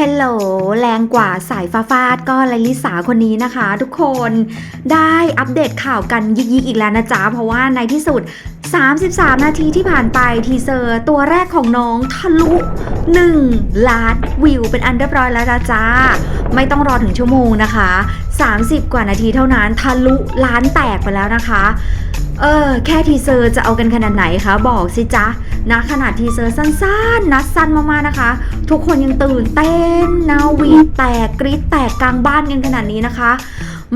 ฮลโหลแรงกว่าสายฟ้าฟาดก็ไลลิสาคนนี้นะคะ ทุกคนได้อัปเดตข่าวกันยิกๆอีกแล้วนะจ๊ะ เพราะว่าในที่สุด 33 นาทีที่ผ่านไปทีเซอร์ตัวแรกของน้องทะลุ 1 ล้านวิวเป็นอันเรียบร้อยแล้วนะจ๊ะ ไม่ต้องรอถึงชั่วโมงนะคะ 30 กว่านาทีเท่านั้นทะลุล้านแตกไปแล้วนะคะ เออแค่ทีเซอร์จะเอากันขนาดไหนคะบอกสิจ๊ะ นะขนาดทีเซอร์สั้นๆนัดสั้นมากๆนะคะ ทุกคนยังตื่นเต้นนาวีแตกกรี๊ดแตกกลางบ้านกันขนาดนี้นะคะ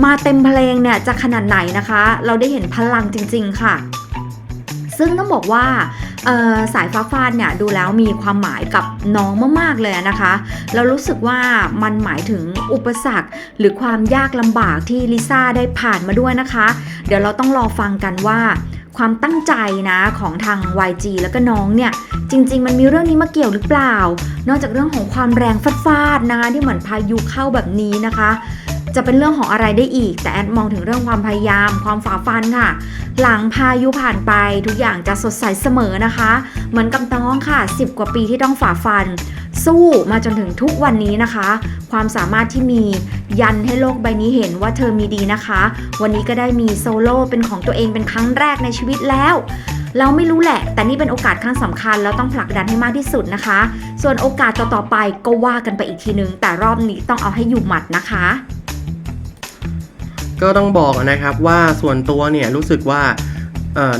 มาเต็มเพลงเนี่ยจะขนาดไหนนะคะ เราได้เห็นพลังจริง ๆ ค่ะ ซึ่งต้องบอกว่าสายฟ้าฟาดเนี่ยดูแล้วมีความหมายกับน้องมากๆเลยนะคะแล้วรู้สึกว่ามันหมายถึงอุปสรรค หรือความยากลำบากที่ลิซ่าได้ผ่านมาด้วยนะคะ เดี๋ยวเราต้องรอฟังกันว่า ความตั้งใจนะของทาง YG แล้วก็น้องเนี่ย จริง ๆ มันมีเรื่องนี้มาเกี่ยวหรือเปล่า นอกจากเรื่องของความแรงฟาดๆนะคะที่เหมือนพายุเข้าแบบนี้นะคะ จะเป็นเรื่องของอะไรได้อีก แต่แอดมองถึงเรื่องความพยายาม ความฝ่าฟันค่ะ หลังพายุผ่านไปทุกอย่างจะสดใสเสมอนะคะ เหมือนกับน้องค่ะ 10 กว่าปีที่ต้องฝ่าฟัน สู้มาจนถึงทุกวันนี้นะคะ ความสามารถที่มียันให้โลกใบนี้เห็นว่าเธอมีดีนะคะ วันนี้ก็ได้มีโซโล่เป็นของตัวเองเป็นครั้งแรกในชีวิตแล้วเราไม่รู้แหละ แต่นี่เป็นโอกาสครั้งสำคัญแล้วต้องผลักดันให้มากที่สุดนะคะ ส่วนโอกาสต่อๆไปก็ว่ากันไปอีกทีนึง แต่รอบนี้ต้องเอาให้อยู่หมัดนะคะ ก็ต้องบอกนะครับว่าส่วนตัวเนี่ยรู้สึกว่า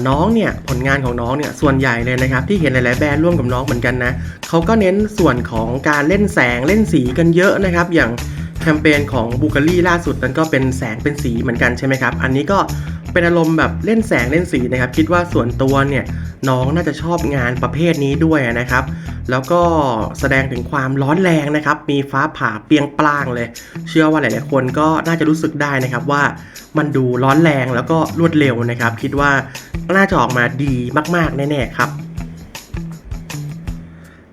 น้องเนี่ยผลงานของน้องเนี่ยส่วนใหญ่เลยนะครับที่เห็นหลาย ๆ แบรนด์ร่วมกับน้องเหมือนกันนะเขาก็เน้นส่วนของการเล่นแสงเล่นสีกันเยอะนะครับ อย่างแคมเปญของบูการีล่าสุดนั้นก็เป็นแสงเป็นสีเหมือนกันใช่ไหมครับ อันนี้ก็ เป็นอารมณ์แบบเล่นแสงเล่นสีนะครับ คิดว่าส่วนตัวเนี่ยน้องน่าจะชอบงานประเภทนี้ด้วยนะครับ แล้วก็แสดงถึงความร้อนแรงนะครับ มีฟ้าผ่าเปียงปร้างเลย เชื่อว่าหลาย ๆ คนก็น่าจะรู้สึกได้นะครับว่ามันดูร้อนแรงแล้วก็รวดเร็วนะครับ คิดว่าน่าจะออกมาดีมาก ๆ แน่ ๆ ครับ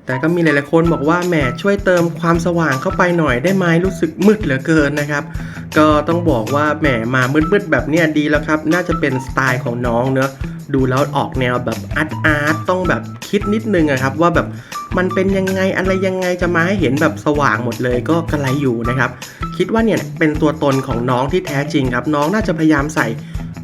แต่ก็มีหลายๆคนบอกว่าแหมช่วยเติมความสว่างเข้าไปหน่อยได้ไหมรู้สึกมืดเหลือเกินนะครับ ก็ต้องบอกว่าแหมมามืดๆแบบเนี้ยดีแล้วครับ น่าจะเป็นสไตล์ของน้องเนอะดูแล้วออกแนวแบบอาร์ตอาร์ตต้องแบบคิดนิดนึงอะครับ ว่าแบบมันเป็นยังไงอะไรยังไงจะมาให้เห็นแบบสว่างหมดเลยก็กระไรอยู่นะครับ คิดว่าเนี่ยเป็นตัวตนของน้องที่แท้จริงครับ น้องน่าจะพยายามใส่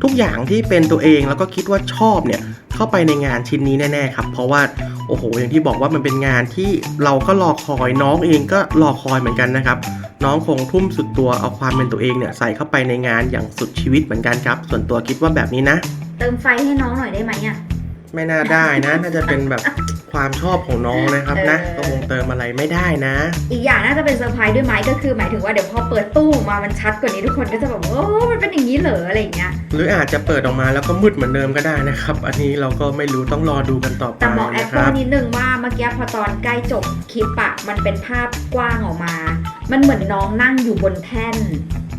ทุกอย่างที่เป็นตัวเองแล้วก็คิดว่าชอบเนี่ย เข้าไปในงานชิ้นนี้แน่ๆครับ เพราะว่าโอ้โหอย่างที่บอกว่ามันเป็นงานที่เราก็รอคอยน้องเองก็รอคอยเหมือนกันนะครับ น้องคงทุ่มสุดตัวเอาความเป็นตัวเองเนี่ยใส่เข้าไปในงานอย่างสุดชีวิตเหมือนกันครับ ส่วนตัวคิดว่าแบบนี้นะ เติมไฟให้น้องหน่อยได้ไหมอะไม่น่าได้นะ น่าจะเป็นแบบ ความชอบของน้องนะครับนะเออก็คงเติมอะไรไม่ได้นะ อีกอย่างน่าจะเป็นเซอร์ไพรส์ด้วยไหมก็คือหมายถึงว่าเดี๋ยวพอเปิดตู้ออกมามันชัดกว่านี้ทุกคนก็จะแบบว่าโอ้มันเป็นอย่างนี้เหรออะไรอย่างเงี้ยหรืออาจจะเปิดออกมาแล้วก็มืดเหมือนเดิมก็ได้นะครับ อันนี้เราก็ไม่รู้ต้องรอดูกันต่อไปแต่บอกแอปนะคเปิลรับนิดนึงว่าเมื่อกี้พอตอนใกล้จบคลิปอะมันเป็นภาพกว้างออกมา มันเหมือนน้องนั่งอยู่บนแท่น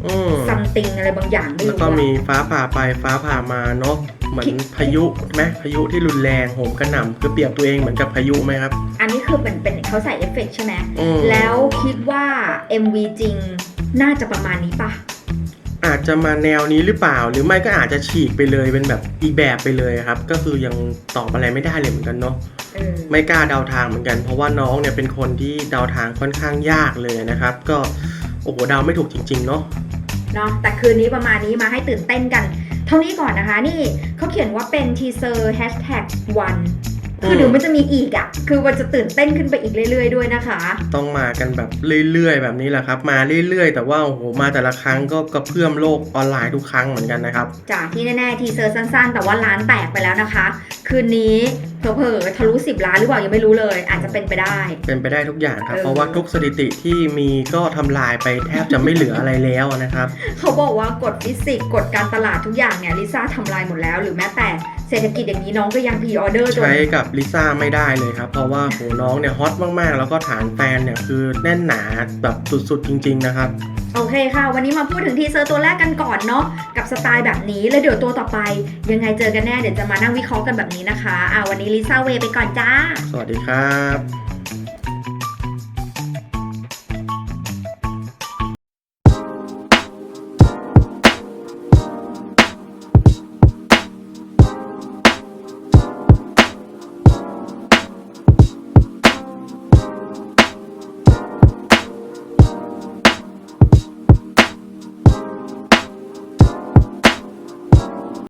อืมซัมติงอะไรบางอย่างไม่แล้วรู้ก็อะมีฟ้าผ่าไปฟ้าผ่ามาเนาะ เหมือนคิดพายุไหมพายุที่รุนแรงโหมกระหน่ำคือเปรียบตัวเองเหมือนกับพายุไหมครับ อันนี้คือเป็นเป็นเขาใส่เอฟเฟกต์ใช่ไหมอืม แล้วคิดว่า MV จริงน่าจะประมาณนี้ปะอาจจะมาแนวนี้หรือเปล่า หรือไม่ก็อาจจะฉีกไปเลยเป็นแบบอีกแบบไปเลยครับ ก็คือยังตอบอะไรไม่ได้เลยเหมือนกันเนาะ เออ ไม่กล้าเดาทางเหมือนกัน เพราะว่าน้องเนี่ยเป็นคนที่เดาทางค่อนข้างยากเลยนะครับ ก็โอ้โหเดาไม่ถูกจริง ๆ เนาะ เนาะแต่คืนนี้ประมาณนี้มาให้ตื่นเต้นกัน เท่านี้ก่อนนะคะ นี่เขาเขียนว่าเป็นทีเซอร์แฮชแท็กวัน คือเดี๋ยวมันจะมีอีกอะคือมันจะตื่นเต้นขึ้นไปอีกเรื่อยๆด้วยนะคะ ต้องมากันแบบเรื่อยๆ แบบนี้แหละครับ มาเรื่อยๆ แต่ว่าโอ้โหมาแต่ละครั้งก็กระเพื่อมโลกออนไลน์ทุกครั้งเหมือนกันนะครับ จากที่แน่ๆทีเซอร์สั้นๆ แต่ว่าล้านแตกไปแล้วนะคะ คืนนี้เผลอๆทะลุ 10 ล้านหรือเปล่ายังไม่รู้เลย อาจจะเป็นไปได้ เป็นไปได้ทุกอย่างครับ เออ เพราะว่าทุกสถิติที่มีก็ทำลายไปแทบจะไม่เหลืออะไรแล้วนะครับ เขาบอกว่ากฎฟิสิกส์กฎการตลาดทุกอย่างเนี่ยลิซ่าทำลายหมดแล้ว หรือแม้แต่ เศรษฐกิจอย่างนี้น้องก็ยังพรีออเดอร์จน ใช้กับลิซ่าไม่ได้เลยครับ เพราะว่าโหน้องเนี่ยฮอตมากๆ แล้วก็ฐานแฟนเนี่ยคือแน่นหนาแบบสุดๆจริง ๆ นะครับ โอเคค่ะ วันนี้มาพูดถึงทีเซอร์ตัวแรกกันก่อนเนาะกับสไตล์แบบนี้แล้วเดี๋ยวตัวต่อไป ยังไงเจอกันแน่เดี๋ยวจะมานั่งวิเคราะห์กันแบบนี้นะคะอ่าวันนี้ลิซ่าเวย์ไปก่อนจ้า สวัสดีครับ